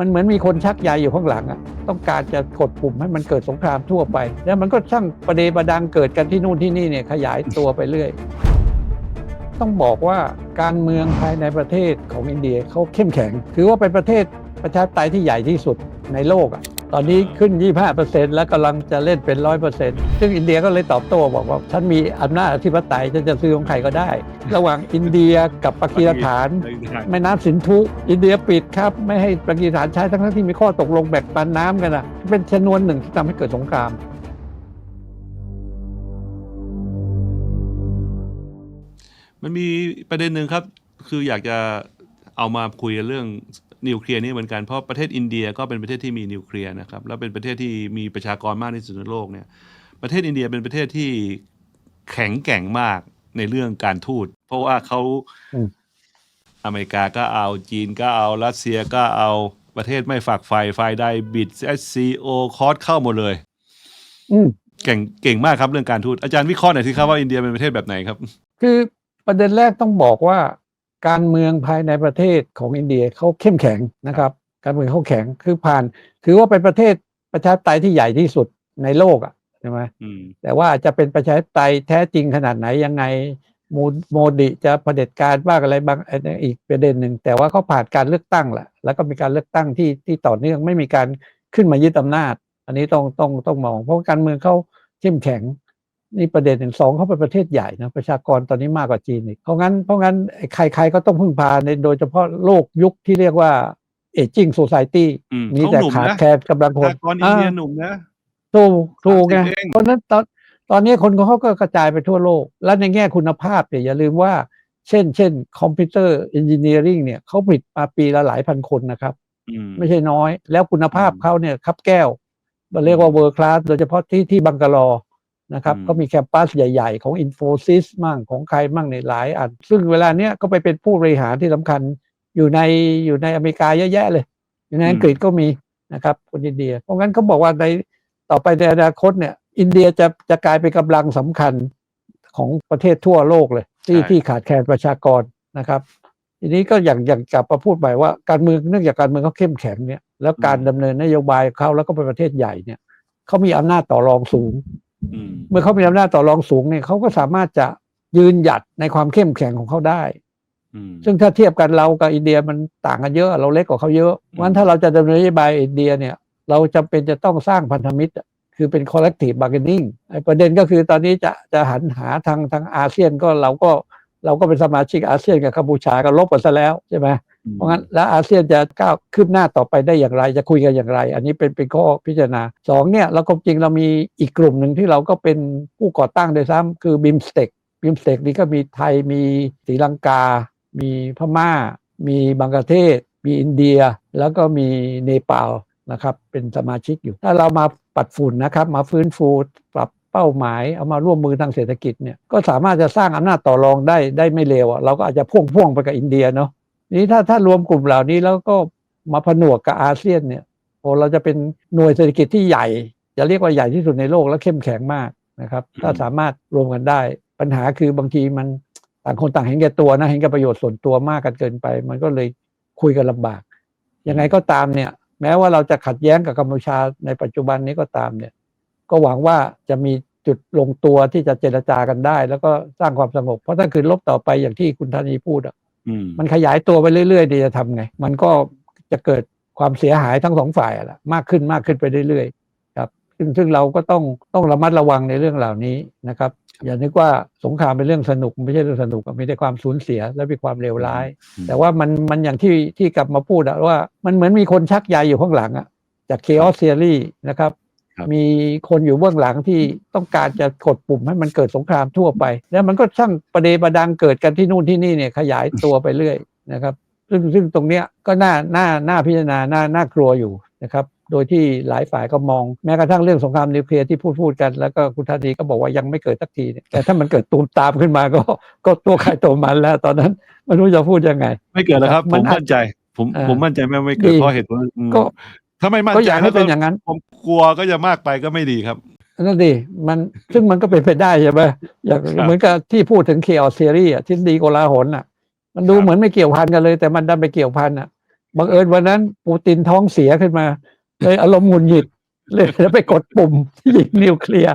มันเหมือนมีคนชักใยอยู่ข้างหลังอะต้องการจะกดปุ่มให้มันเกิดสงครามทั่วไป แล้วมันก็ช่างประเดประดังเกิดกันที่นู่นที่นี่เนี่ยขยายตัวไปเรื่อย ต้องบอกว่าการเมืองภายในประเทศของอินเดียเขาเข้มแข็ง ถือว่าเป็นประเทศประชาธิปไตยที่ใหญ่ที่สุดในโลกอะ ตอนนี้ขึ้น 25%แล้วกำลังจะเล่นเป็น 100%ซึ่งอินเดียก็เลยตอบโต้บอกว่า ฉันมีอำนาจอธิปไตยฉันจะซื้อของใครก็ได้ ระหว่างอินเดียกับปากีสถานแม่น้ำสินธุ อินเดียปิดครับ ไม่ให้ปากีสถานใช้ทั้งๆที่มีข้อตกลงแบ่งปันน้ำกันอะเป็นชนวนหนึ่งที่ทำให้เกิดสงครามมันมีประเด็นหนึ่งครับ คืออยากจะเอามาคุยกันเรื่อง นิวเคลียร์นี่เหมือนกันเพราะประเทศอินเดียก็เป็นประเทศที่มีนิวเคลียร์นะครับแล้วเป็นประเทศที่มีประชากรมากที่สุดในโลกเนี่ยประเทศอินเดียเป็นประเทศที่แข็งแกร่งมากในเรื่องการทูตเพราะว่าเขาอืมอเมริกาก็เอาจีนก็เอารัสเซียก็เอาประเทศไม่ฝักใฝ่ฝ่ายใดบิด SCO คอร์สเข้าหมดเลยอืมเก่งเก่งมากครับเรื่องการทูตอาจารย์วิเคราะห์หน่อยสิครับว่าอินเดียเป็นประเทศแบบไหนครับ คือประเด็นแรกต้องบอกว่า การเมืองภายในประเทศของอินเดียเขาเข้มแข็งนะครับ การเมืองเขาแข็งคือผ่าน ถือว่าเป็นประเทศประชาธิปไตยที่ใหญ่ที่สุดในโลกอะใช่ไหมอืมแต่ว่าจะเป็นประชาธิปไตยแท้จริงขนาดไหนยังไงโมโมดิจะเผด็จการบ้างอะไรบางอันนั้นอีกประเด็นหนึ่งแต่ว่าเขาผ่านการเลือกตั้งแหละแล้วก็มีการเลือกตั้งที่ที่ต่อเนื่องไม่มีการขึ้นมายึดอำนาจ อันนี้ต้องต้องต้องมอง เพราะการเมืองเขาเข้มแข็ง นี่ประเด็นหนึ่งสองเขาเป็นประเทศใหญ่นะประชากรตอนนี้มากกว่าจีนอีกเพราะงั้นเพราะงั้นไอ้ใครๆก็ต้องพึ่งพาในโดยเฉพาะโลกยุคที่เรียกว่าเอจิ้งโซซ i ตี้อืมมีเขาแต่หนุ่มขาดนะแคลนกำลังปคระนชากรอินเดียอ่าหนุ่มนะถูกถูกไง30เองเพราะฉะนั้นตอนตอนนี้คนของเขาก็กระจายไปทั่วโลก และในแง่คุณภาพเนี่ยอย่าลืมว่า เช่น เช่นคอมพิวเตอร์เอนจิเนียริงเนี่ยเขาผลิตมาปีละหลายพันคนนะครับอืมไม่ใช่น้อย แล้วคุณภาพอืมเขาเนี่ยครับแก้วเราเรียกว่าเวอร์คลาสโดยเฉพาะที่ที่บังกาลอ นะครับอืมก็มีแคมปัสใหญ่ๆ ของ i n f o s y s มั่งของใครมั่งในหลายอัน ซึ่งเวลาเนี้ยก็ไปเป็นผู้บริหารที่สำคัญอยู่ในอยู่ในอเมริกาเยอะแยะเลย อยู่ในอังกฤษก็มีนะครับคนอินเดีย เพราะงั้นเขาบอกว่าในต่อไปในอนาคตเนี่ย อินเดียจะจะกลายเป็นกำลังสำคัญของประเทศทั่วโลกเลย ที่ใช่ที่ขาดแคลนประชากรนะครับ ทีนี้ก็อย่างอย่างกลับมาพูดใหม่ว่าการเมืองเนื่องจากการเมืองเขาเข้มแข็งเนี่ยแล้วการดำเนินนโยบายของเขาแล้วก็เป็นประเทศใหญ่เนี่ยเขามีอำนาจต่อรองสูงอืม เมื่อเขามีอำนาจต่อรองสูงเนี่ยเขาก็สามารถจะยืนหยัดในความเข้มแข็งของเขาได้อืมซึ่งถ้าเทียบกันเรากับอินเดียมันต่างกันเยอะ เราเล็กกว่าเขาเยอะอืมวันถ้าเราจะดำเนินนโยบายอินเดียเนี่ย เราจำเป็นจะต้องสร้างพันธมิตรอะคือเป็น collective bargaining ไอ้ประเด็นก็คือตอนนี้จะจะหันหาทางทางอาเซียนก็เราก็เราก็เป็นสมาชิกอาเซียนกับกัมพูชาก็ลบกันซะแล้วใช่ไหม เพราะงั้นแล้วอาเซียนจะก้าวคืบหน้าต่อไปได้อย่างไร จะคุยกันอย่างไร อันนี้เป็นเป็นข้อพิจารณาสองเนี่ยเราความจริงเรามีอีกกลุ่มหนึ่งที่เราก็เป็นผู้ก่อตั้งโดวยซ้ำคือบิมสเต็กบิมสเต็กนี่ก็มีไทยมีศรีลังกา มีพม่า มีบังกลาเทศ มีอินเดีย แล้วก็มีเนปาลนะครับเป็นสมาชิกอยู่ ถ้าเรามาปัดฝุ่นนะครับมาฟื้นฟูปรับเป้าหมายเอามาร่วมมือทางเศรษฐกิจเนี่ยก็สามารถจะสร้างอำนาจต่อรองได้ได้ไม่เลวอะเราก็อาจจะพ่วงพ่วงไปกับอินเดียเนาะ นี้ถ้าถ้ารวมกลุ่มเหล่านี้แล้วก็มาผนวกกับอาเซียนเนี่ยโอ้เราจะเป็นหน่วยเศรษฐกิจที่ใหญ่จะเรียกว่าใหญ่ที่สุดในโลกและเข้มแข็งมากนะครับ ถ้าสามารถรวมกันได้ ปัญหาคือบางทีมันต่างคนต่างเห็นแก่ตัวนะเห็นแก่ประโยชน์ส่วนตัวมากกันเกินไป มันก็เลยคุยกันลำบาก ยังไงก็ตามเนี่ย แม้ว่าเราจะขัดแย้งกับกัมพูชาในปัจจุบันนี้ก็ตามเนี่ย ก็หวังว่าจะมีจุดลงตัวที่จะเจรจากันได้ แล้วก็สร้างความสงบเพราะถ้าคืนลบต่อไปอย่างที่คุณธานีพูดอะอื มมันขยายตัวไปเรื่อยๆดีจะทำไง มันก็จะเกิดความเสียหายทั้งสองฝ่ายอะละมากขึ้นมากขึ้นไปเรื่อยๆครับ ซึ่งซึ่งเราก็ต้องต้องระมัดระวังในเรื่องเหล่านี้นะครับ อย่านึกว่าสงครามเป็นเรื่องสนุกไม่ใช่เรื่องสนุกมีแต่ความสูญเสียและมีความเลวร้ายอืมแต่ว่ามันมันอย่างที่ที่กลับมาพูดอะว่ามันเหมือนมีคนชักใยอยู่ข้างหลังอะจากเคออสเซียรีนะครับครับ มีคนอยู่เบื้องหลังที่ต้องการจะกดปุ่มให้มันเกิดสงครามทั่วไป แล้วมันก็ช่างประเดประดังเกิดกันที่นู่นที่นี่เนี่ยขยายตัวไปเรื่อยนะครับ ซึ่งซึ่งตรงเนี้ยก็น่าน่าน่าพิจารณาน่าน่ากลัวอยู่นะครับโดยที่หลายฝ่ายก็มองแม้กระทั่งเรื่องสงครามนิวเคลียร์ที่พูดพูดกัน แล้วก็คุณธานีก็บอกว่ายังไม่เกิดสักทีเนี่ยแต่ถ้ามันเกิดตูมตามขึ้นมาก็ก็ตัวใครตัวมันแล้ว ตอนนั้นไม่รู้จะพูดยังไง ไม่เกิดแล้วครับมัผนมอาจมั่นใจ ผมอ่าผมมั่นใจไม่ไม่เกิดดีเพราะเหตุผลอืมก็ ถ้าไม่มั่นก็อใจยากให้เป็นอย่างนั้น ผมกลัวก็จะมากไปก็ไม่ดีครับ นั่นดิมันซึ่งมันก็เป็นไปได้ใช่ไหมอย่างครับเหมือนกับที่พูดถึงเคออสเซียรีอะทฤษฎีโกลาหลอะ มันดูครับ เหมือนไม่เกี่ยวพันกันเลย แต่มันดันไปเกี่ยวพันอะบังเอิญวันนั้นปูตินท้องเสียขึ้นมาเลยอารมณ์หงุดหงิดเลยแล้วไปกดปุ่มยิงนิวเคลียร์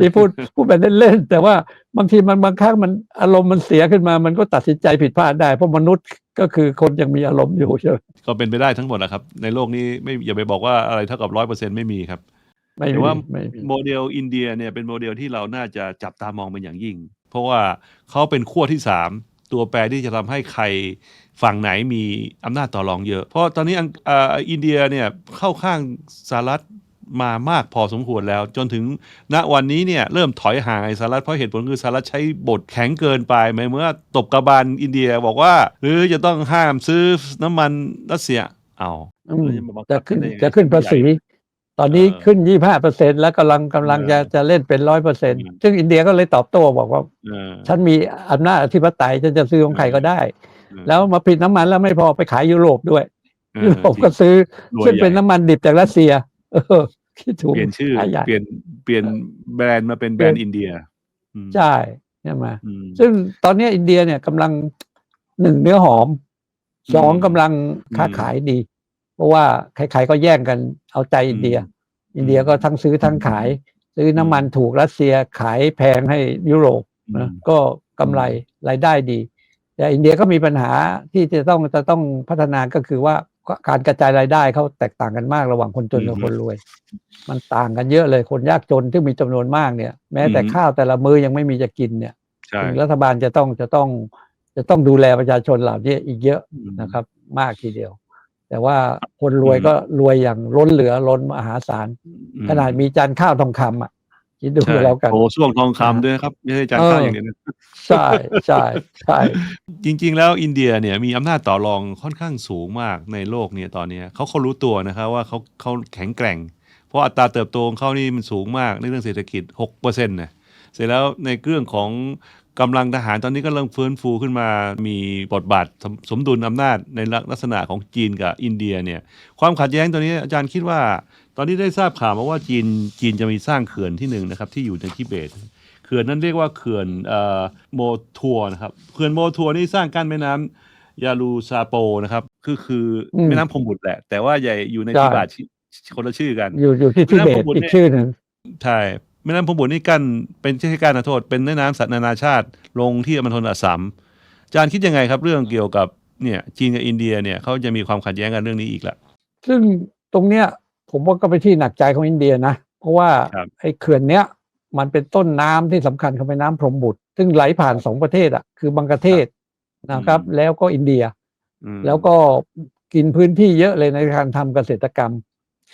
ที่พูดพูดแบบเล่นๆแต่ว่าบางทีมันบางครั้งมันอารมณ์มันเสียขึ้นมา มันก็ตัดสินใจผิดพลาดได้เพราะมนุษย์ ก็คือคนยังมีอารมณ์อยู่ใช่ไหมก็เป็นไปได้ทั้งหมดนะครับ ในโลกนี้ไม่อย่าไปบอกว่าอะไรเท่ากับร้อยเปอร์เซ็นไม่มีครับไม่แต่มีว่าไม่มีโมเดลอินเดียเนี่ยเป็นโมเดลที่เราน่าจะจับตามองเป็นอย่างยิ่ง เพราะว่าเขาเป็นขั้วที่สามตัวแปรที่จะทำให้ใครฝั่งไหนมีอำนาจต่อรองเยอะ เพราะตอนนี้อังอ่าอินเดียเนี่ยเข้าข้างสหรัฐ มามากพอสมควรแล้ว จนถึงณวันนี้เนี่ยเริ่มถอยห่างไอ้สหรัฐเพราะเหตุผลคือสหรัฐใช้บทแข็งเกินไปหมายเมื่อตบกระบาลอินเดียบอกว่า หรือจะต้องห้ามซื้อน้ำมันรัสเซียเอาอืมแล้วจะมาบังคัจะบขึ้นได้ยังไงจะขึ้นภาษี ตอนนี้เออขึ้นยี่ห้าเปอร์เซ็นแล้วกำลังกำลังจะเออจะเล่นเป็นร้อยเปอร์เซ็นอืมซึ่งอินเดียก็เลยตอบโต้บอกว่าเออฉันมีอำนาจอธิปไตยฉันจะซื้อของใครก็ได้เออแล้วมาผลิตน้ำมันแล้วไม่พอไปขายยุโรปด้วยเออยุโรปก็ซื้อรวยซึ่งเป็นใหญ่น้ำมันดิบจากรัสเซีย เออคิดถูกเปลี่ยนชื่อขายใหญ่เปลี่ยนเปลี่ยนแบรนด์มาเป็นแบรนด์อินเดียอืมใช่ใช่ไหมอืมซึ่งตอนนี้อินเดียเนี่ยกำลังหนึ่งเนื้อหอมสองอืมกำลังค้าอืมขายดี เพราะว่าใครๆก็แย่งกันเอาใจอินเดีย อินเดียก็ทั้งซื้อทั้งขาย ซื้อน้ำมันถูกรัสเซียขายแพงให้ยุโรปอืนะมก็กำไรรายได้ดี แต่อินเดียก็มีปัญหาที่จะต้องจะต้องพัฒนาก็คือว่า การกระจายรายได้เขาแตกต่างกันมากระหว่างคนจนกับคนรวย มันต่างกันเยอะเลยคนยากจนที่มีจำนวนมากเนี่ย แม้แต่ข้าวแต่ละมื้อยังไม่มีจะกินเนี่ยใช่รัฐบาลจะต้องจะต้องจะต้องดูแลประชาชนเหล่านี้อีกเยอะอืมนะครับ มากทีเดียว แต่ว่าคนรวยก็รวยอย่างล้นเหลือล้นมหาศาลอืมขนาดมีจานข้าวทองคำอะ คิดดูใช่แล้วกันโอ้ส่วงทองคำด้วยนะครับ ไม่ใช่จานข้าวเออออย่างเดียวนะใช่ใช่ใช่จริง ๆ แล้วอินเดียเนี่ยมีอำนาจต่อรองค่อนข้างสูงมากในโลกเนี่ยตอนเนี้ยเขาเขารู้ตัวนะครับว่าเขาเขาแข็งแกร่ง เพราะอัตราเติบโตของเขานี่มันสูงมากในเรื่องเศรษฐกิจ6%เปอร์เซ็นต์นะเสร็จแล้วในเรื่องของกำลังทหารตอนนี้ก็เริ่มฟื้นฟูขึ้นมา มีบทบาทสมสมดุลอำนาจในลักษณะของจีนกับอินเดียเนี่ย ความขัดแย้งตัวนี้อาจารย์คิดว่า ตอนนี้ได้ทราบข่าวมาว่าจีนจีนจะมีสร้างเขื่อนที่หนึ่งนะครับที่อยู่ในทิเบต เขื่อนนั้นเรียกว่าเขื่อนเอ่อโมทัวนะครับเขื่อนโมทัวนี่สร้างกั้นแม่น้ำยาลูซาโปนะครับคือคืออมแม่น้ำพรมบุตรแหละ แต่ว่าใหญ่อยู่ในใช่ทิบาทชื่อคนละชื่อกัน อยู่อยู่ที่ทิเบตแม่น้ำพรหมบุตรอีกเนี่ยชื่อหนึ่งใช่แม่น้ำพรมบุตรนี่กั้นเป็นไม่ใช่กั้นนะโทษ เป็นแม่น้ำสัตว์นานาชาติ ลงที่มันทนอัสสัมอาจารย์คิดยังไงครับ เรื่องเกี่ยวกับเนี่ยจีนกับอินเดียเนี่ยเขาจะมีความขัดแย้งกันเรื่องนี้อีกละซึ่งตรงเนี้ย ผมว่าก็เป็นที่หนักใจของอินเดียนะ เพราะว่าครับไอ้เขื่อนเนี้ยมันเป็นต้นน้ำที่สำคัญของแม่น้ำพรหมบุตร ซึ่งไหลผ่านสองประเทศอะ คือบังกลาเทศนะครับอืมแล้วก็อินเดียอืมแล้วก็กินพื้นที่เยอะเลยในการทำเกษตรกรรม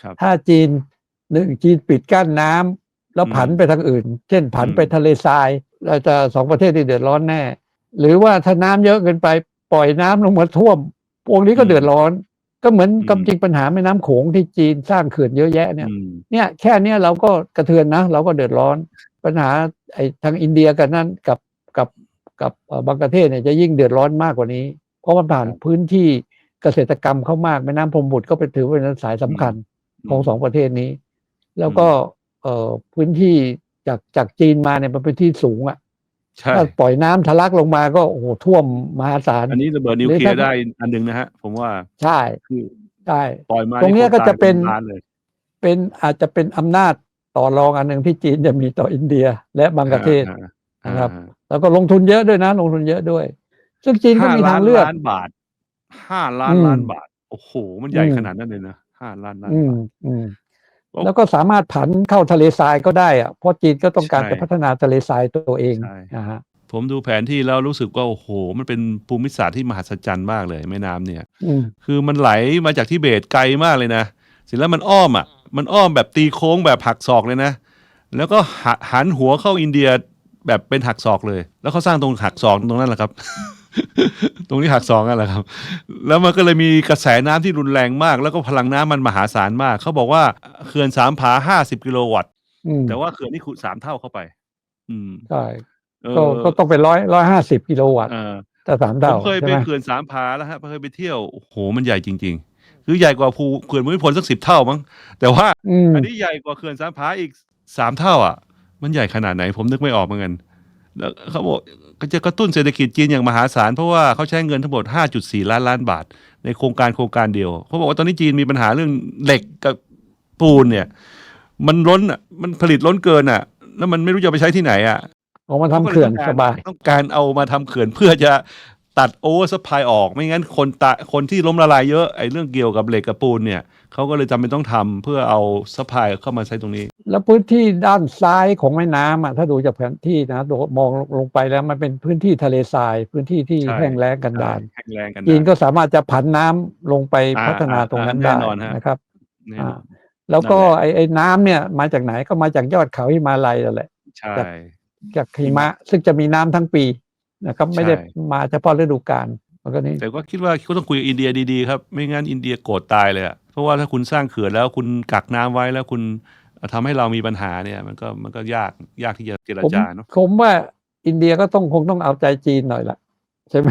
ครับถ้าจีนหนึ่งจีนปิดกั้นน้ำแล้วอืมผันไปทางอื่น เช่นผันอืมไปทะเลทรายเราจะสองประเทศที่เดือดร้อนแน่ หรือว่าถ้าน้ำเยอะเกินไปปล่อยน้ำลงมาท่วมพวกนี้ก็เดือดร้อน ก็เหมือนกับจริงปัญหาแม่น้ำโขงที่จีนสร้างเขื่อนเยอะแยะเนี่ยอืมเนี่ยแค่เนี้ยเราก็กระเทือนนะ เราก็เดือดร้อน ปัญหาไอ้ทางอินเดียกันนั่นกับกับกับเอ่อบางประเทศเนี่ยจะยิ่งเดือดร้อนมากกว่านี้ เพราะมันผ่านครับพื้นที่เกษตรกรรมเข้ามากแม่น้ำพรหมบุตรก็เป็นถือว่าเป็นสายสำคัญของสองประเทศนี้ แล้วก็เอ่อพื้นที่จากจากจีนมาเนี่ยมันเป็นที่สูงอะใช่ ถ้าปล่อยน้ำทะลักลงมาก็โอ้โหท่วมมหาศาลอันนี้ระเบิดนิวหรือเคลียถ้าร์ได้อันหนึ่งนะฮะ ผมว่าใช่คือใช่ปล่อยมาตรงเนี้ยคก็จะตายเป็นล้านเลยเป็นอาจจะเป็นอำนาจต่อรองอันหนึ่งที่จีนจะมีต่ออินเดียและบางประเทศอ่านะครับอ่าแล้วก็ลงทุนเยอะด้วยนะ ลงทุนเยอะด้วย ซึ่งจีนก็ห้ามีล้าทานงเลือกล้านบาทห้าล้านอืมล้านบาท โอ้โห มันใหญ่อืมขนาดนั้นเลยนะห้าล้านล้านอืมบาทอืมโอ้ แล้วก็สามารถผันเข้าทะเลทรายก็ได้อะเพราะจีนก็ต้องการใช่จะพัฒนาทะเลทรายตัวเองใช่นะฮะผมดูแผนที่แล้วรู้สึกว่าโอ้โห มันเป็นภูมิศาสตร์ที่มหัศจรรย์มากเลยแม่น้ำเนี่ยอืมคือมันไหลมาจากทิเบตไกลมากเลยนะเสร็จแล้วมันอ้อมอะ มันอ้อมแบบตีโค้งแบบหักศอกเลยนะ แล้วก็หหันหัวเข้าอินเดียแบบเป็นหักศอกเลย แล้วเขาสร้างตรงหักศอกตรงนั้นแหละครับ ตรงนี้หักศอกนั่นแหละครับ แล้วมันก็เลยมีกระแสน้ำที่รุนแรงมาก แล้วก็พลังน้ำมันมหาศาลมาก เขาบอกว่าเขื่อนสามผาห้าสิบกิโลวัตต์อืมแต่ว่าเขื่อนนี่ขุดสามเท่าเข้าไป อืมใช่เออก็ก็ต้องเป็นร้อยร้อยห้าสิบกิโลวัตต์เออแต่สามผเท่ามเคยใช่ไปไหมเขื่อนสามผาแล้วฮะเคยไปเที่ยวโอ้โหมันใหญ่จริง ๆ คือใหญ่กว่าภูเขื่อนภูมิพลสักสิบเท่ามั้งแต่ว่าอืมอันนี้ใหญ่กว่าเขื่อนสามผาอีกสามเท่า อะ มันใหญ่ขนาดไหนผมนึกไม่ออกเหมือนกัน แล้วเขาบอกก็จะกระตุ้นเศรษฐกิจจีนอย่างมหาศาล เพราะว่าเขาใช้เงินทั้งหมด 5.4 ล้านล้านบาท ในโครงการโครงการเดียวเขาบอกว่าตอนนี้จีนมีปัญหาเรื่องเหล็กกับปูนเนี่ย มันล้นอะมันผลิตล้นเกินอะ แล้วมันไม่รู้จะเอาไปใช้ที่ไหนอะออกมาทำเขื่อนสบายต้องการเอามาทำเขื่อนเพื่อจะตัดโอเวอร์สปายออก ไม่งั้นคนตะคนที่ล้มละลายเยอะไอ้เรื่องเกี่ยวกับเหล็กกับปูนเนี่ย เขาก็เลยจำเป็นต้องทำเพื่อเอาสปายเข้ามาใช้ตรงนี้ แล้วพื้นที่ด้านซ้ายของแม่น้ำอะถ้าดูจากแผนที่นะดูมองลงไปแล้วมันเป็นพื้นที่ทะเลทราย พื้นที่ที่ใช่ แห้งแล้งกันดารแข็งแรงกันจีนก็สามารถจะผันน้ำลงไปอ่าพัฒนาตรงนั้นอ่าได้แน่นอนฮะ นะครับ แน่นอ่าอน แล้วก็นั่นแหละ ไอ้ไอ้น้ำเนี่ยมาจากไหนก็มาจากยอดเขาหิมาลัยนั่นแหละ ใช่ จากหิมะซึ่งจะมีน้ำทั้งปีนะครับ ไม่ได้ใช่ มาเฉพาะฤดูกาลมันก็นี่แต่ก็คิดว่าเขาต้องคุยกับอินเดียดีๆครับ ไม่งั้นอินเดียโกรธตายเลยอะเพ ราะว่าถ้าคุณสร้างเขื่อนแล้วคุณกักน้ำไว้แล้วคุณทำให้เรามีปัญหาเนี่ย มันก็มันก็ยากยากที่จะเจรผมจาเนาะผมว่าอินเดียก็ต้องคงต้องเอาใจจีนหน่อยละใช่ไหม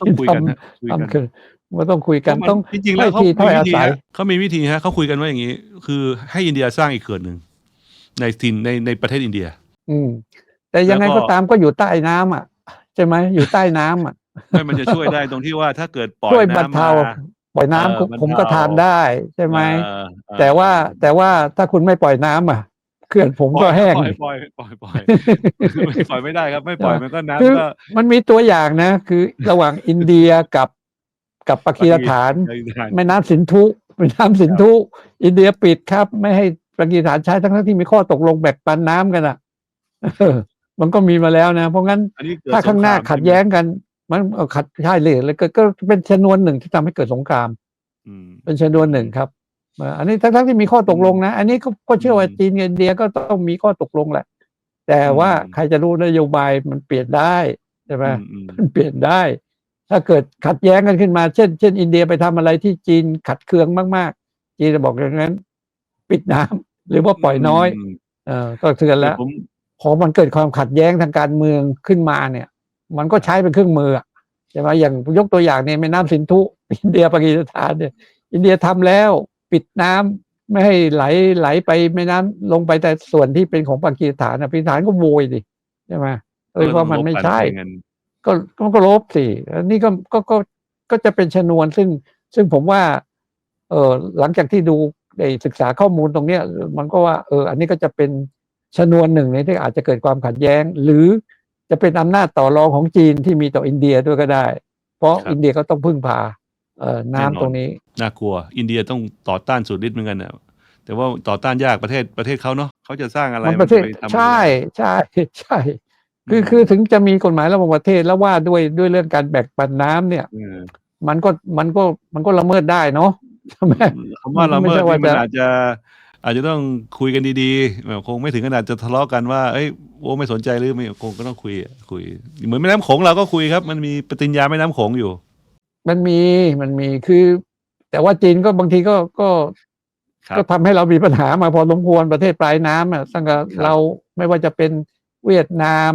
ต้องคุยกันนะคุยกันทำคือว่าต้องคุยกันเพราะมัต้องจริงๆแล้วเขาให้ทีถ้อยมีอาวิธีศัยฮะเขามีวิธีฮะเขาคุยกันว่าอย่างนี้ คือให้อินเดียสร้างอีกเขื่อนหนึ่งในทินในในประเทศอินเดีย อืม แต่ยังไงแล้วก็ก็ตามก็อยู่ใต้น้ำอะใช่ไหมอยู่ใต้น้ำอะไม่มันจะช่วยได้ตรงที่ว่าถ้าเกิดปล่อยช่วยบรรน้ำเทามา ปล่อยน้ำเออผมบรรเทาผมก็ทานได้ใช่ไหม เออเออแต่ว่าแต่ว่าถ้าคุณไม่ปล่อยน้ำอะเขื่อนผมก็แห้ง ปล่อยปล่อยปล่อยปล่อยไม่ปล่อยไม่ได้ครับ ไม่ปล่อยมันก็คือ น้ำก็ มันมีตัวอย่างนะ คือระหว่างอินเดียกับกับปากีสถาน แม่น้ำสินธุแม่น้ำสินธุ อินเดียปิดครับ ไม่ให้ปากีสถานใช้ทั้งๆที่มีข้อตกลงแบ่งปันน้ำกันอะเออมันก็มีมาแล้วนะ เพราะงั้น อันนี้เกิดถ้าข้างหน้าสครมขัดแย้งกัน มันเอ่อขัดใช่เลยแล้วก็ก็เป็นชนวนหนึ่งที่ทำให้เกิดสงครามอืมเป็นชนวนหนึ่งครับเอ่ออันนี้ทั้งๆที่มีข้อตกลงนะ อันนี้ก็ก็เชื่อว่าอืมจีนกับอินเดียก็ต้องมีข้อตกลงแหละ แต่ว่าอืมใครจะรู้นโยบายมันเปลี่ยนได้ใช่ไหมอืมอืมมันเปลี่ยนได้ ถ้าเกิดขัดแย้งกันขึ้นมา เช่น เช่น อินเดียไปทำอะไรที่จีนขัดเคืองมากๆ จีนจะบอกอย่างนั้น ปิดน้ำหรือว่าปล่อยน้อยมเออก็เตือนแล้วผมพอมันเกิดความขัดแย้งทางการเมืองขึ้นมาเนี่ย มันก็ใช้เป็นเครื่องมืออะใช่ไหมอย่างยกตัวอย่างเนี่ยแม่น้ำสินธุอินเดียปากีสถานเนี่ยอินเดียทำแล้วปิดน้ำไม่ให้ไหลไหลไปแม่น้ำลงไปแต่ส่วนที่เป็นของปากีสถานนะปากีสถานก็โวยดิใช่ไหมเออว่ามันไม่ใช่เงินก็ก็ก็ลบสิอันนี้ก็ก็ก็ก็จะเป็นชนวนซึ่งซึ่งผมว่า เออหลังจากที่ดูได้ศึกษาข้อมูลตรงเนี้ย มันก็ว่าเออ อันนี้ก็จะเป็นชนวนหนึ่งในที่อาจจะเกิดความขัดแย้ง หรือ จะเป็นอำนาจต่อรองของจีนที่มีต่ออินเดียด้วยก็ได้ เพราะอินเดียก็ต้องพึ่งพาเอ่อน้ำตรงนี้ น่ากลัว อินเดียต้องต่อต้านสุดฤทธิ์เหมือนกันนะแต่ว่าต่อต้านยากประเทศประเทศเขาเนาะเขาจะสร้างอะไรมันประเทศจไปทำใช่ใช่ใช่ คือคือถึงจะมีกฎหมายระหว่างประเทศแล้วว่าด้วยด้วยเรื่องการแบ่งปันน้ำเนี่ยเออมันก็มันก็มันก็ละเมิดได้เนาะใช่ไหมคำว่าละไม่เมิดใช่ว่านี่มันจะอาจจะ อาจจะต้องคุยกันดีๆแบบคงไม่ถึงขนาดจะทะเลาะกันว่าเอ้ยโอ้ไม่สนใจหรือไม่คงก็ต้องคุยอะคุย เหมือนแม่น้ำโขงเราก็คุยครับ มันมีปฏิญญาแม่น้ำโขงอยู่ มันมีมันมีคือ แต่ว่าจีนก็บางทีก็ก็ครับก็ทำให้เรามีปัญหามาพอสมควรประเทศปลายน้ำอะตั้งแต่ครับเราไม่ว่าจะเป็นเวียดนาม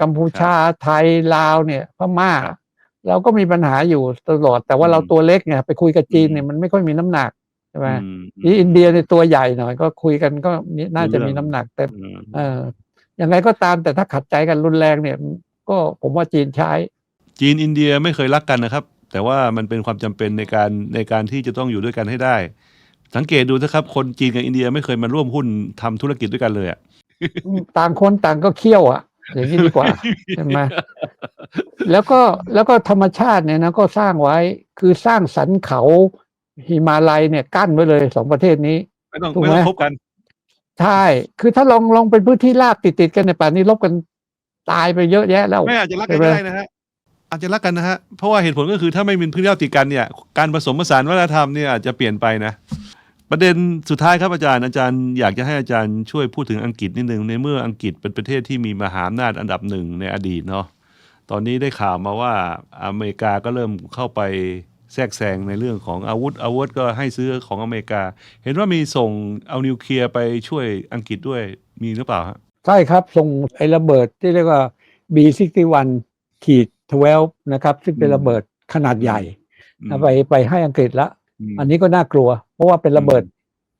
กัมพูชาไทยลาวเนี่ยพม่าครับเราก็มีปัญหาอยู่ตลอด แต่ว่าอืมเราตัวเล็กไงไปคุยกับจีนเนี่ยอืมมันไม่ค่อยมีน้ำหนัก ใช่ไหมอืมที่อินเดียในยตัวใหญ่หน่อย ก็คุยกันก็มีน่าจะรู้เรื่องมีน้ำหนักแต่อืมเออยังไงก็ตามแต่ถ้าขัดใจกันรุนแรงเนี่ย ก็ผมว่าจีนใช้ จีนอินเดียไม่เคยรักกันนะครับ แต่ว่ามันเป็นความจำเป็นในการในการที่จะต้องอยู่ด้วยกันให้ได้ สังเกตดูนะครับ คนจีนกับอินเดียไม่เคยมาร่วมหุ้นทำธุรกิจด้วยกันเลยอะต่างคนต่างก็เคี่ยวอะอย่างนี้ดีกว่าใช่ไหมแล้วก็แล้วก็ธรรมชาติเนี่ยนะก็สร้างไว้คือสร้างสันเขา หิมาลัยเนี่ยกั้นไว้เลยสองประเทศนี้ ไม่ต้องถูกไหมไม่ต้องคบกัน ใช่ คือถ้าลองลองเป็นพื้นที่ราบติดติดๆกันในยป่านนี้ลบกันตายไปเยอะแยะแล้วไม่อาจจะรักกันใช่ไหมก็ได้นะฮะอาจจะรักกันนะฮะเพราะว่าเหตุผลก็คือถ้าไม่มีพื้นที่ติดกันเนี่ย การผสมผสานวัฒนธรรมเนี่ยอาจจะเปลี่ยนไปนะประเด็นสุดท้ายครับอาจารย์อาจารย์อยากจะให้อาจารย์ช่วยพูดถึงอังกฤษนิดนึงในเมื่ออังกฤษเป็นประเทศที่มีมหาอำนาจอันดับหนึ่งในอดีตเนาะตอนนี้ได้ข่าวมาว่าอเมริกาก็เริ่มเข้าไป แทรกแซงในเรื่องของอาวุธอาวุธก็ให้ซื้อของอเมริกา เห็นว่ามีส่งเอานิวเคลียร์ไปช่วยอังกฤษด้วยมีหรือเปล่าฮะใช่ครับ ส่งไอ้ระเบิดที่เรียกว่า B61 ขีด12นะครับ ซึ่งเป็นอืมระเบิดขนาดใหญ่อืมนะไปไปให้อังกฤษละอืมอันนี้ก็น่ากลัว เพราะว่าเป็นระเบิด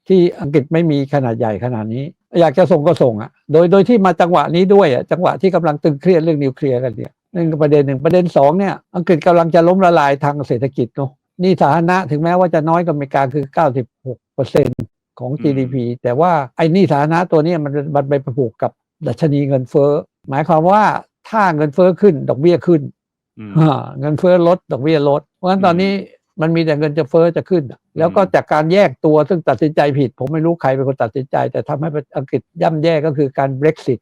ที่อังกฤษไม่มีขนาดใหญ่ขนาดนี้ อยากจะส่งก็ส่งอะ โดยโดยที่มาจังหวะนี้ด้วยอะจังหวะที่กำลังตึงเครียดเรื่องนิวเคลียร์กันเนี่ย นั่นก็ประเด็นหนึ่งประเด็นสองเนี่ยอังกฤษกำลังจะล้มละลายทางเศรษฐกิจเนาะหนี่สาธารณะถึงแม้ว่าจะน้อยกว่าอเมริกาคือ 96เปอร์เซ็นของ GDP แต่ว่าไอ้หนี่สาธารณะตัวเนี้มันมันไปผูกกับดัชนีเงินเฟ้อ หมายความว่าถ้าเงินเฟ้อขึ้นดอกเบี้ยขึ้นอืมอ่าเงินเฟ้อลดดอกเบี้ยลด เพราะฉะนั้นตอนนี้มันมีแต่เงินจะเฟ้อจะขึ้นอะแล้วก็จากการแยกตัวซึ่งตัดสินใจผิด ผมไม่รู้ใครเป็นคนตัดสินใจ แต่ทำให้อังกฤษย่ำแย่ก็คือการ Brexit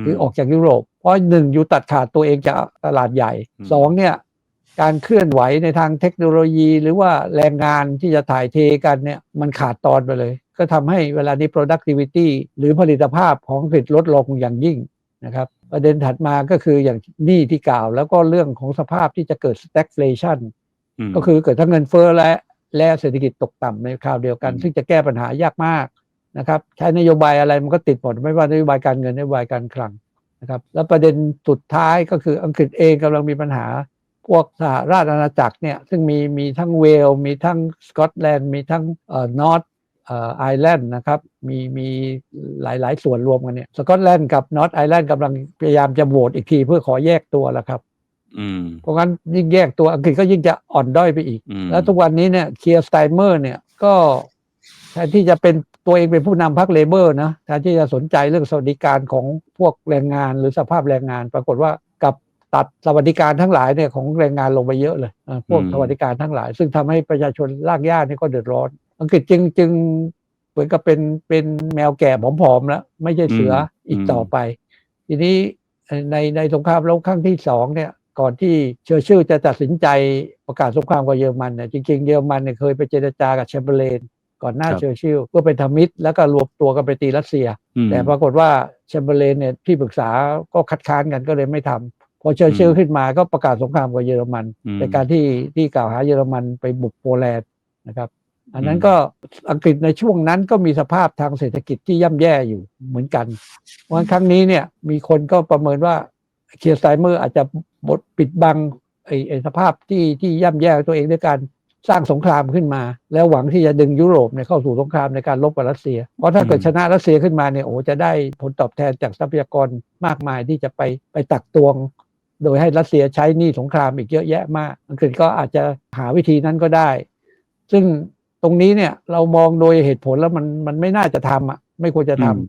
มคือออกจากยุโรป เพราะหนึ่งอยู่ตัดขาดตัวเองจากตลาดใหญ่อืมสองเนี่ยการเคลื่อนไหวในทางเทคโนโลยี หรือว่าแรงงานที่จะถ่ายเทกันเนี่ยมันขาดตอนไปเลย ก็ทำให้เวลานี้ productivity หรือผลิตภาพของอังกฤษลดลงอย่างยิ่งนะครับประเด็นถัดมาก็คืออย่างหนี้ที่กล่าว แล้วก็เรื่องของสภาพที่จะเกิด stagflation มก็คือเกิดทั้งเงินเฟ้อและและเศรษฐกิจตกต่ำในคราวเดียวกันอืมซึ่งจะแก้ปัญหายากมากนะครับ ใช้นโยบายอะไรมันก็ติดหมดไม่ว่านโยบายการเงินนโยบายการคลัง นะครับแล้วประเด็นสุดท้ายก็คืออังกฤษเองกำลังมีปัญหาพวกสหราชอาณาจักรเนี่ยซึ่งมีมีทั้งเวล์มีทั้งสกอตแลนด์มีทั้งเอ่อนอร์ทเอ่อไอร์แลนด์นะครับมีมีหลายๆ ส่วนรวมกันเนี่ยสกอตแลนด์กับนอร์ทไอร์แลนด์กำลังพยายามจะโหวตอีกทีเพื่อขอแยกตัวแล้วครับเพราะงั้นยิ่งแยกตัวอังกฤษก็ยิ่งจะอ่อนด้อยไปอีกอแล้วทุกวันนี้เนี่ยเคียร์สไตเมอร์เนี่ยก็แทนที่จะเป็น ตัวเองเป็นผู้นำพรรคเลเบอร์นะแทนที่จะสนใจเรื่องสวัสดิการของพวกแรงงานหรือสภาพแรงงาน ปรากฏว่ากับตัดสวัสดิการทั้งหลายเนี่ยของแรงงานลงไปเยอะเลยอ่าพวกสวัสดิการทั้งหลาย ซึ่งทำให้ประชาชนรากหญ้านี่ก็เดือดร้อน อังกฤษจึงจึงเหมือนกับเป็นเป็นแมวแก่ผอมๆแล้วไม่ใช่เสืออีกต่อไป ทีนี้ในในสงครามโลกครั้งที่สองเนี่ยก่อนที่เชอร์ชิลจะตัดสินใจประกาศสงครามกับเยอรมันเนี่ยจริงๆเยอรมันเนี่ยเคยไปเจรจากับแชมเบอร์เลน ก่อนหน้าครับเชอร์ชิลเพื่อเป็นธรรมิตรแล้วก็รวมตัวกันไปตีรัสเซียอืมแต่ปรากฏว่าแชมเบอร์เลนเนี่ยที่ปรึกษาก็คัดค้านกันก็เลยไม่ทำพอเชอร์ชิลอืมขึ้นมาก็ประกาศสงครามกับเยอรมันอืมในการที่ที่กล่าวหาเยอรมันไปบุกโปแลนด์นะครับอันนั้นอืมก็อังกฤษในช่วงนั้นก็มีสภาพทางเศรษฐกิจที่ย่ำแย่อยู่เหมือนกันเพราะฉะนั้นครั้งนี้เนี่ยมีคนก็ประเมินว่าเคียร์สไตเมอร์อาจจะบดปิดบังไอ้ไอ้สภาพที่ที่ย่ำแย่ของตัวเองด้วยการ สร้างสงครามขึ้นมา แล้วหวังที่จะดึงยุโรปเนี่ยเข้าสู่สงครามในการลบกับรัสเซีย เพราะถ้าเกิดอืมชนะรัสเซียขึ้นมาเนี่ยโอ้จะได้ผลตอบแทนจากทรัพยากรมากมายที่จะไปไปตักตวง โดยให้รัสเซียใช้หนี้สงครามอีกเยอะแยะมากอังกฤษก็อาจจะหาวิธีนั้นก็ได้ ซึ่งตรงนี้เนี่ยเรามองโดยเหตุผลแล้วมันมันไม่น่าจะทำอะไม่ควรจะทำอืม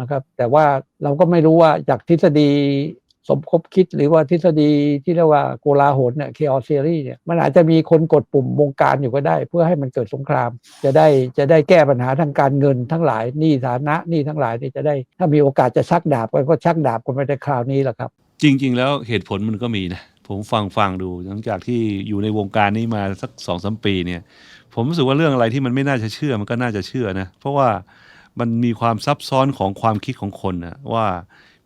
นะครับ แต่ว่าเราก็ไม่รู้ว่าจากทฤษฎี สมคบคิดหรือว่าทฤษฎีที่เรียกว่าโกลาหลเนี่ย chaos theory เนี่ยมันอาจจะมีคนกดปุ่มวงการอยู่ก็ได้ เพื่อให้มันเกิดสงคราม จะได้จะได้แก้ปัญหาทางการเงินทั้งหลายหนี้ฐานะหนี้ทั้งหลายนี่จะได้ถ้ามีโอกาสจะชักดาบกันก็ชักดาบกันไปในคราวนี้แหละครับ จริง ๆ แล้วเหตุผลมันก็มีนะผมฟังฟังดูหลังจากที่อยู่ในวงการนี้มาสักสองสมปีเนี่ย ผมรู้สึกว่าเรื่องอะไรที่มันไม่น่าจะเชื่อมันก็น่าจะเชื่อนะเพราะว่ามันมีความซับซ้อนของความคิดของคนนะว่า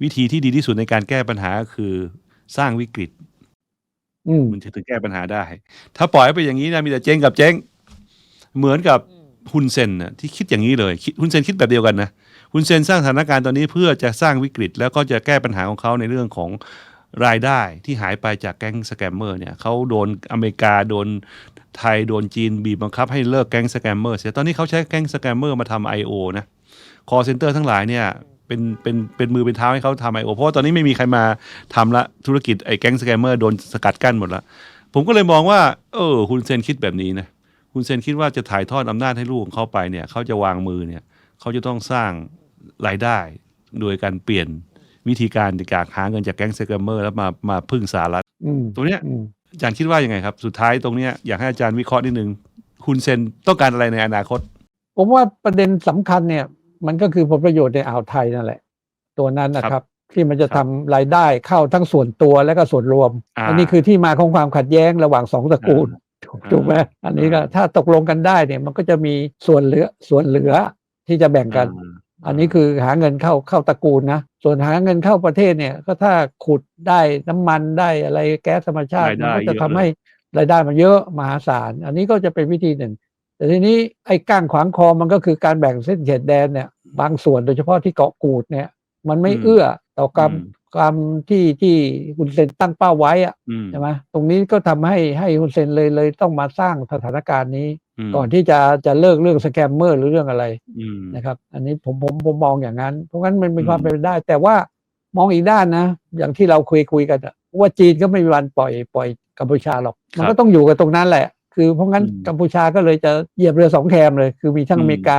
วิธีที่ดีที่สุดในการแก้ปัญหาก็คือสร้างวิกฤต อืม มันจะถึงแก้ปัญหาได้ ถ้าปล่อยให้ไปอย่างนี้นะมีแต่เจ๊งกับเจ๊ง เหมือนกับฮุนเซนนะที่คิดอย่างนี้เลยคิดฮุนเซนคิดแบบเดียวกันนะฮุนเซนสร้างสถานการณ์ตอนนี้เพื่อจะสร้างวิกฤต แล้วก็จะแก้ปัญหาของเขาในเรื่องของรายได้ที่หายไปจากแก๊งสแกมเมอร์เนี่ยเขาโดนอเมริกาโดนไทยโดนจีนบีบบังคับให้เลิกแก๊งสแกมเมอร์เสียตอนนี้เขาใช้แก๊งสแกมเมอร์มาทำ I.O. นะ คอเซ็นเตอร์ทั้งหลายเนี่ย เป็นเป็นเป็นมือเป็นเท้าให้เขาทำไอโอเพราะว่าตอนนี้ไม่มีใครมาทำละธุรกิจไอ้แก๊งสแกมเมอร์โดนสกัดกั้นหมดละผมก็เลยมองว่า เออคุณเซนคิดแบบนี้นะคุณเซนคิดว่าจะถ่ายทอดอำนาจให้ลูกของเขาไปเนี่ยเขาจะวางมือเนี่ยเขาจะต้องสร้างรายได้ โดยการเปลี่ยนวิธีการในการหาเงินจากแก๊งสแกมเมอร์แล้วมามาพึ่งสหรัฐอืมตรงเนี้ย อืม อาจารย์คิดว่ายังไงครับ สุดท้ายตรงเนี้ยอยากให้อาจารย์วิเคราะห์นิดนึงคุณเซนต้องการอะไรในอนาคต ผมว่าประเด็นสำคัญเนี่ย มันก็คือผลประโยชน์ในอ่าวไทยนั่นแหละ ตัวนั้นนะครับ ที่มันจะครัทำบรายได้เข้าทั้งส่วนตัวและก็ส่วนรวมอ่าอันนี้คือที่มาของความขัดแย้งระหว่างสองตระกูลถูกอ่าถูกไหมอันนี้ก็อ่าถ้าตกลงกันได้เนี่ยมันก็จะมีส่วนเหลือส่วนเหลือที่จะแบ่งกัน อันนี้คือหาเงินเข้าเข้าตระกูลนะ ส่วนหาเงินเข้าประเทศเนี่ย ก็ถ้าขุดได้น้ำมันได้อะไรแก๊สธรรมชาติรายมัได้ก็จะเยอะทำเลยให้รายได้มันเยอะมหาศาล อันนี้ก็จะเป็นวิธีหนึ่ง แต่ทีนี้ไอ้ก้างขวางคอมันก็คือการแบ่งเส้นเขตแดนเนี่ย บางส่วนโดยเฉพาะที่เกาะกูดเนี่ย มันไม่อืมเอื้อต่อการอืมการที่ที่คุณเซนตั้งเป้าไว้อะอืมใช่ไหมตรงนี้ก็ทำให้ให้ฮุนเซนเลยเลยต้องมาสร้างสถานการณ์นี้มก่อนที่จะจะเลิกเรื่องสแกมเมอร์หรือเรื่องอะไรอืมนะครับ อันนี้ผมผมผมมองอย่างนั้น เพราะงั้นมันมีอืมความเป็นไปได้ แต่ว่ามองอีกด้านนะ อย่างที่เราคุยคุยกันอะว่าจีนก็ไม่มีวันปล่อยปล่อยกัมพูชาหรอก มันก็ต้องอยู่กับตรงนั้นแหละ คือเพราะงั้นอืมกัมพูชาก็เลยจะเหยียบเรือสองแคมเลย คือมีทั้งอืมอเมริกา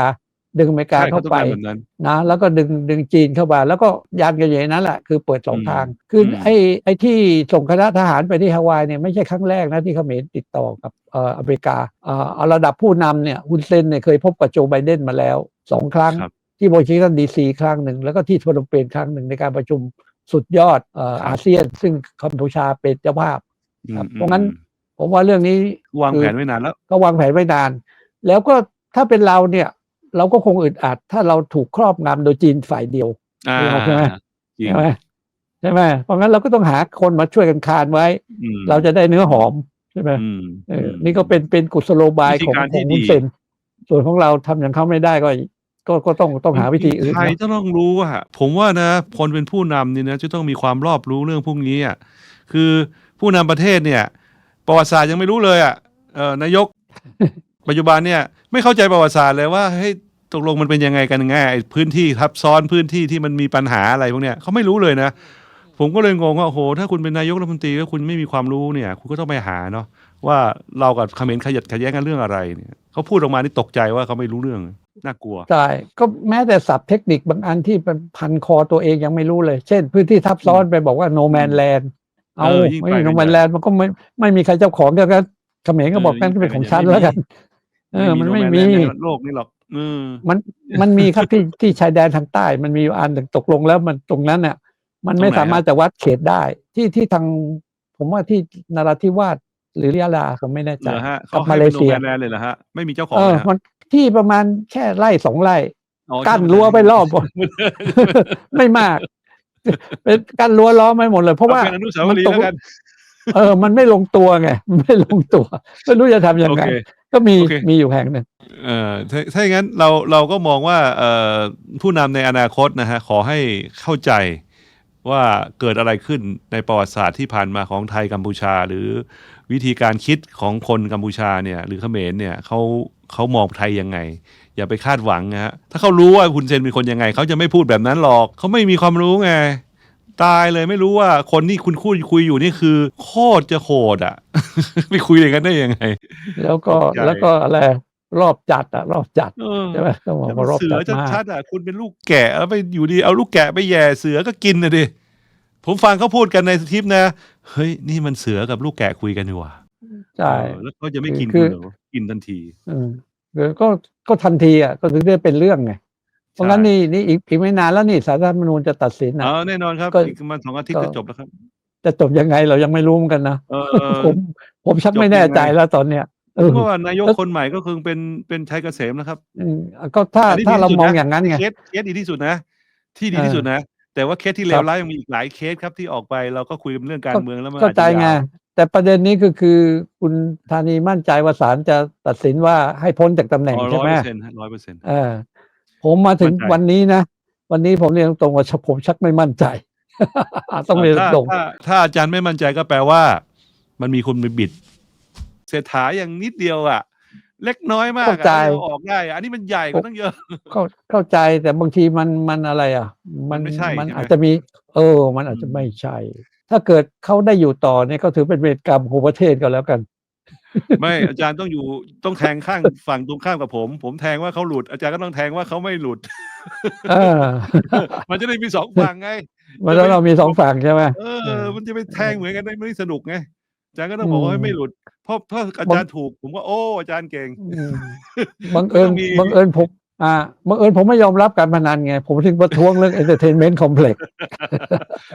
ดึงอเมริกาใช่เข้าต้องไปการแบบนั้นนะ แล้วก็ดึงดึงจีนเข้ามาแล้วก็ยันกันอย่างนั้นแหละคือเปิดสองอืมทาง คืออมไอ้ไอ้ที่ส่งคณะทหารไปที่ฮาวายเนี่ยไม่ใช่ครั้งแรกนะที่เขมรติดต่อกับเอ่ออเมริกาเอ่อเอาระดับผู้นำเนี่ยฮุนเซนเนี่ยเคยพบกับโจไบเดนมาแล้วสองครั้งครับที่วอชิงตันดีซีครั้งหนึ่งแล้วก็ที่พนมเปญครั้งหนึ่งในการประชุมสุดยอดเอ่อครับอาเซียน ซึ่งกัมพูชาเป็นเจ้าภาพครับอืมเพราะงั้น ผมว่าเรื่องนี้วางแผนไว้นานแล้ว ก็วางแผนไว้นาน แล้วก็ถ้าเป็นเราเนี่ย เราก็คงอึดอัด ถ้าเราถูกครอบงำโดยจีนฝ่ายเดียวอ่าใช่ไหมจริงใช่ไหมใช่ไหมเพราะงั้นเราก็ต้องหาคนมาช่วยกันคานไว้อืมเราจะได้เนื้อหอมใช่ไหมอืมเออนี่ก็เป็นเป็นกุศโลบายวิธีของการขที่องดีมุนเซนส่วนของเราทำอย่างเขาไม่ได้ก็ก็ก็ต้องต้องหาวิธีอื่นไทยนะต้องรู้ว่าผมว่านะคนเป็นผู้นำนี่นะจะต้องมีความรอบรู้เรื่องพวกนี้อะคือผู้นำประเทศเนี่ย ประวัติศาสตร์ยังไม่รู้เลยอะเออนายก ปัจจุบันเนี่ยไม่เข้าใจประวัติศาสตร์เลยว่าเฮ้ยตกลงมันเป็นยังไงกันแง่ไอ้พื้นที่ทับซ้อนพื้นที่ที่มันมีปัญหาอะไรพวกเนี้ยเขาไม่รู้เลยนะ ผมก็เลยงงว่าโอ้โหถ้าคุณเป็นนายกรัฐมนตรีแล้วคุณไม่มีความรู้เนี่ย คุณก็ต้องไปหาเนาะว่าเรากับเขมรขยัดขัดแย้งกันเรื่องอะไรเนี่ยเขาพูดออกมานี่ตกใจว่าเขาไม่รู้เรื่องน่ากลัวใช่ก็แม้แต่ศัพท์เทคนิคบางอันที่เป็นพันคอตัวเองยังไม่รู้เลย เช่น พื้นที่ทับซ้อนไปบอกว่า no man land เอาเออยิ่งไม่ไป no กัน man ใหญ่ land มันก็ไม่ไม่มีใครเจ้าของก็ก็เขมรก็บอกเออนั่นก็เป็นของฉันไม่มีแล้วกัน เออ มันไม่โนแลมีนด์ในโลกนี้หรอกอืมมันมันมีครับที่ที่ชายแดนทางใต้ มันมีอยู่อันหนึ่งตกลงแล้วมันตรงนั้นเนี่ยมันไม่ตรงไหน สามารถจะวัดเขตได้ ที่ที่ทาง ผมว่าที่นราธิวาสหรือยะลาเขาไม่แน่ใจ เหรอฮะกัเขาบให้มาเลเป็นโนเซียแมนแลนด์เลยเหรอฮะไม่มีเจ้าของเอเลอยฮะมันที่ประมาณแค่ไร่สองไร่ อ๋อกั้นใช่รั้วไปรอบ ไม่มาก เป็นกั้นรั้วล้อมไม่หมดเลย เพราะว่าอเป็นอนุสาวรีย์ตกแล้วกันเออ มันไม่ลงตัวไงมันไม่ลงตัวไม่รู้จะทำยังโอไงเคก็มีโอเคมีอยู่แห่งหนึ่งเอ่อถ้าถ้าอย่างนั้นเราเราก็มองว่าเอ่อผู้นำในอนาคตนะฮะขอให้เข้าใจว่าเกิดอะไรขึ้นในประวัติศาสตร์ที่ผ่านมาของไทยกัมพูชา หรือวิธีการคิดของคนกัมพูชาเนี่ย หรือเขมรเนี่ยเขาเขามองไทยยังไง อย่าไปคาดหวังนะฮะถ้าเขารู้ว่าคุณเซนเป็นคนยังไง เขาจะไม่พูดแบบนั้นหรอก เขาไม่มีความรู้ไง ตายเลยไม่รู้ว่าคนที่คุณคุยคุยอยู่นี่คือ โคตรจะโหดอะ ไปคุยอย่างนั้นได้ยังไง แล้วก็ตกใจแล้วก็อะไรรอบจัดอะรอบจัดเออใช่ไหมก็บอกแต่มัว่านรอบเสืจัอดมากชัดๆอะคุณเป็นลูกแกะแล้วไปอยู่ดีเอาลูกแกะไปแย่เสือก็กินนะดิผมฟังเขาพูดกันในสคริปต์นะ เฮ้ย นี่มันเสือกับลูกแกะคุยกันดีกว่าใช่เออแล้วเขาจะไม่กินคืคุอณเหรอกินทันทีอืมคือก็ ก็ทันทีอะก็ถึงได้เป็นเรื่องไงเพราะงั้นนี่นี่อีกอีกไม่นานแล้วนี่สารรัฐธรรมนูญจะตัดสินนะ อ๋อแน่นอนครับก็อีกประมาณสองอาทิตย์ก็ ก็จบแล้วครับจะจบยังไงเรายังไม่รู้เหมือนกันนะเออ ผมผมชักจบไม่แน่ใจยังไงแล้วตอนเนี้ยเออ เพราะว่านายกแล้ว คนใหม่ก็คงเป็นเป็นชัยเกษมนะครับอืมก็ถ้าอันนี้ถ้าดีเราที่สุดมองนะอย่างนั้นไง เคสเคสดีที่สุดนะ ที่ดีเออที่สุดนะ แต่ว่าเคสที่เลครัวบร้ายยังมีอีกหลายเคสครับที่ออกไปเราก็คุยกันเรื่องการเมืองแล้วมันเข้าใจอจจะไงยาวแต่ประเด็นนี้ก็คือคุณธานีมั่นใจว่าศาลจะตัดสินว่าให้พ้นจากตำแหน่งอ๋อใช่ร้อยไหมเปอร์เซ็นต์ร้อยเปอร์เซ็นต์เออผมมาถึงมั่นใจวันนี้นะ วันนี้ผมเรียนตรงๆว่าผมชักไม่มั่นใจ ต้องเรียนถ้าตรงถ้าถ้าอาจารย์ไม่มั่นใจก็แปลว่า มันมีคนไปบิดเศรษฐาอย่างนิดเดียวอะ เล็กน้อยมากเข้าอะใจที่เอาออกได้อะอันนี้มันใหญ่กว่าตั้งเยอะ เข้าเข้าใจแต่บางทีมันมันอะไรอะ มันมันไม่ใช่มันใช่ไหม อาจจะมี เออ มันอาจจะอืมไม่ใช่ ถ้าเกิดเขาได้อยู่ต่อเนี่ยก็ถือเป็นเวรกรรมของประเทศก็แล้วกัน ไม่อาจารย์ต้องอยู่ต้องแทงข้างฝั่งตรงข้ามกับผม ผมแทงว่าเขาหลุด อาจารย์ก็ต้องแทงว่าเขาไม่หลุด เออ มันจะได้มีสองฝั่งไง มันแล้วเรามีสองฝั่งใช่ไหม เอเอออ มันจะไปแทงเหมือนกันได้ไม่สนุกไงอาจารย์ก็ต้องบอกว่าอืมให้ไม่หลุด เพราะถ้าอาจารย์ถูก ผมก็โอ้อาจารย์เก่งอืมบังเอิญต้องมีบังเอิญผมอ่าบังเอิญผมไม่ยอมรับการพนันไง ผมถึงประท้วงเรื่อง entertainment complex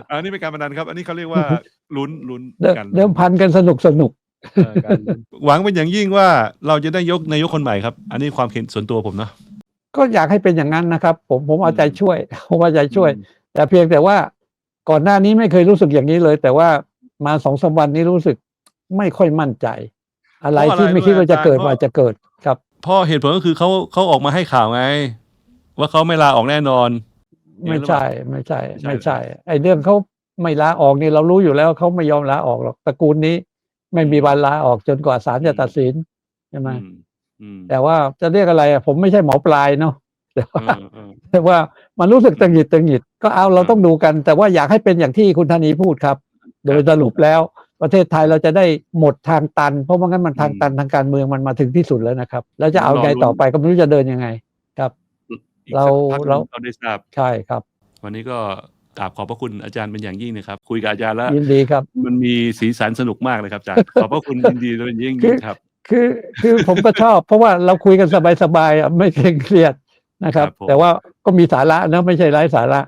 อันนี้เป็นการพนันครับ อันนี้เขาเรียกว่าลุ้นลุ้นเดิมกันเดิมพันกันสนุกสนุกเออการลุ้นหวังเป็นอย่างยิ่งว่าเราจะได้ยกนายกคนใหม่ครับ อันนี้ความเห็นส่วนตัวผมเนาะก็อยากให้เป็นอย่างนั้นนะครับ ผมผมเอาอืมใจช่วย ผมเอาใจช่วยอืมแต่เพียงแต่ว่าก่อนหน้านี้ไม่เคยรู้สึกอย่างนี้เลย แต่ว่ามาสองสามวันนี้รู้สึก ไม่ค่อยมั่นใจ อะไรที่ไม่คิดว่าจะเกิดว่าจะเกิดครับเพราะเหตุผลก็คือเขาเขาออกมาให้ข่าวไง ว่าเขาไม่ลาออกแน่นอน ไม่ใช่ไม่ใช่ ไม่ไม่ใช่ใช่ ไอ้เรื่องเขาไม่ลาออกนี่เรารู้อยู่แล้วเขาไม่ยอมลาออกหรอกตระกูลนี้ ไม่มีวันลาออกจนกว่าศาลจะตัดสินใช่ไหมอืมอืมแต่ว่าจะเรียกอะไรอะผมไม่ใช่หมอปลายเนาะแต่ว่าเออเออแต่ว่ามันรู้สึกตังหงิดตังหงิดก็เอาเราครับต้องดูกัน แต่ว่าอยากให้เป็นอย่างที่คุณธนีพูดครับ โดยสรุปแล้ว ประเทศไทยเราจะได้หมดทางตัน เพราะว่างั้นมันทางตันทางการเมืองมันมาถึงที่สุดแล้วนะครับ แล้วจะเอาไงต่อไปก็ไม่รู้จะเดินยังไงครับอีกเราสักพักหนึ่งเราเราได้ทราบใช่ครับ วันนี้ก็กราบขอบพระคุณอาจารย์เป็นอย่างยิ่งนะครับ คุยกับอาจารย์แล้วยินดีครับ มันมีสีสันสนุกมากเลยครับอาจารย์ขอบพระคุณยินดีเป็นยิ่งคือยิ่งครับ คือคือผมก็ชอบ เพราะว่าเราคุยกันสบายๆอะไม่เคร่งเครียดนะครับครับผมแต่ว่าก็มีสาระนะไม่ใช่ไร้สาระ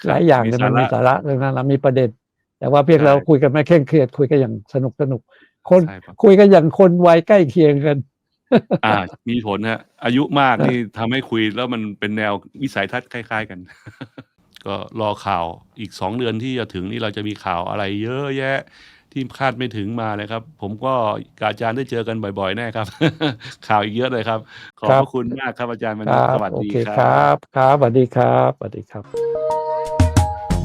ครับหลายอย่างมีเนี่ยสามันระมีสาระเรื่องนั้นเรามีประเด็น แต่ว่าเพียงใช่เราคุยกันไม่เคร่งเครียดคุยกันอย่างสนุกสนุกคนใช่ครับ คุยกันอย่างคนวัยใกล้เคียงกัน อ่า มีผลฮะ อายุมากนี่ทำให้คุยแล้วมันเป็นแนววิสัยทัศน์คล้าย ๆกัน ก็รอข่าวอีกสองเดือนที่จะถึงนี่เราจะมีข่าวอะไรเยอะแยะ ที่คาดไม่ถึงมาเลยครับ ผมก็กับอาจารย์ได้เจอกันบ่อยๆแน่ครับ ข่าวอีกเยอะเลยครับ ขอบครัพบระคุณมากครับอาจารย์วันคนี้รับสวัสโอดีเคคครัรับ บครับสวัสดีครับสวัสดีครับ